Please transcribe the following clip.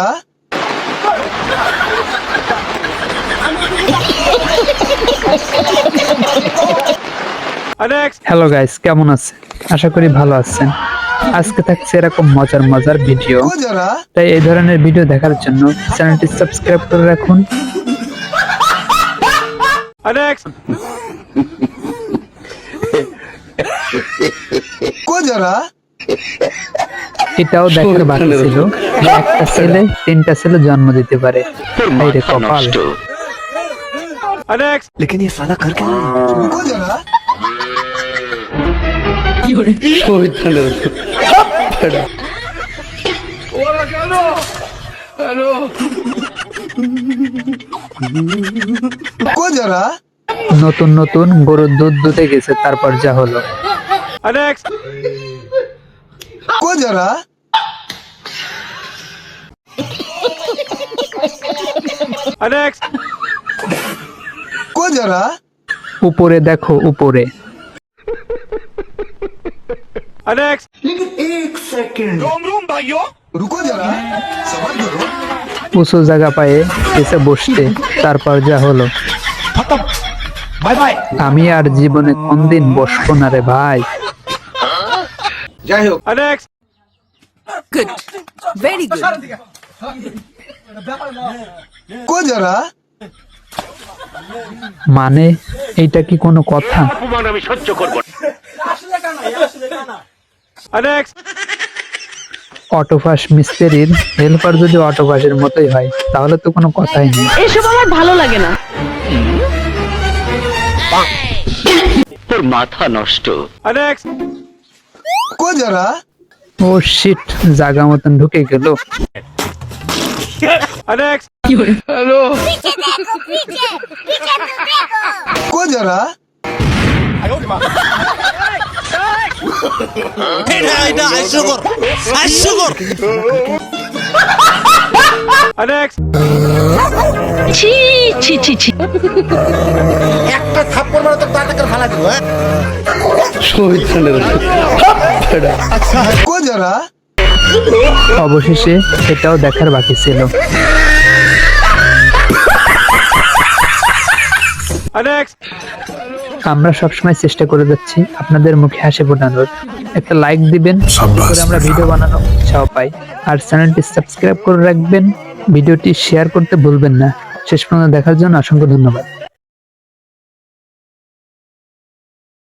না hello guys কেমন আছে আশা করি ভালো আছেন। আজকে থাকছে এরকম মজার মজার ভিডিও তাই এই ধরনের ভিডিও দেখার জন্য চ্যানেলটি সাবস্ক্রাইব করে রাখুন। কোথায় रुको जरा এটাও দেখার বাকি ছিল যে একটা ছেলে তিনটা ছেলে জন্ম দিতে পারে হাই রে কপাল Next. रुको जरा रुको जरा নতুন নতুন গরুর দুধ দুধে গেছে তারপর যা হলো Next. रुको जरा Next. रुको जरा উপরে দেখো উপরে Next. रुको जरा सबर करो উঁচু জায়গা পায়ে এসে বসতে তারপর যা হলো আমি আর জীবনে কোনদিন বসবো না রে ভাই যাই হোক। গুড ভেরি গুড কো মানে এইটা কি কোনো কথা? অপমান আমি সহ্য করব অটোফাস মিস্ত্রির হেল্পার যদি অটোফাসের মতোই হয় তাহলে তো কোনো কথাই নেই। এসব আমার ভালো লাগে না। তোর মাথা নষ্ট। ও শিট জাগা মতন ঢুকে গেল। ছি ছি একটা থাপ্পড় মারো তো টাকা ফালা দিব হ্যাঁ অবশেষে এটাও দেখার বাকি ছিল। আমরা সবসময় চেষ্টা করে যাচ্ছি আপনাদের মুখে হাসি ফোটানোর। একটা লাইক দিবেন করে আমরা ভিডিও বানানো উৎসাহ পাই। আর চ্যানেলটি সাবস্ক্রাইব করে রাখবেন ভিডিওটি শেয়ার করতে ভুলবেন না। শেষ পর্যন্ত দেখার জন্য অসংখ্য ধন্যবাদ।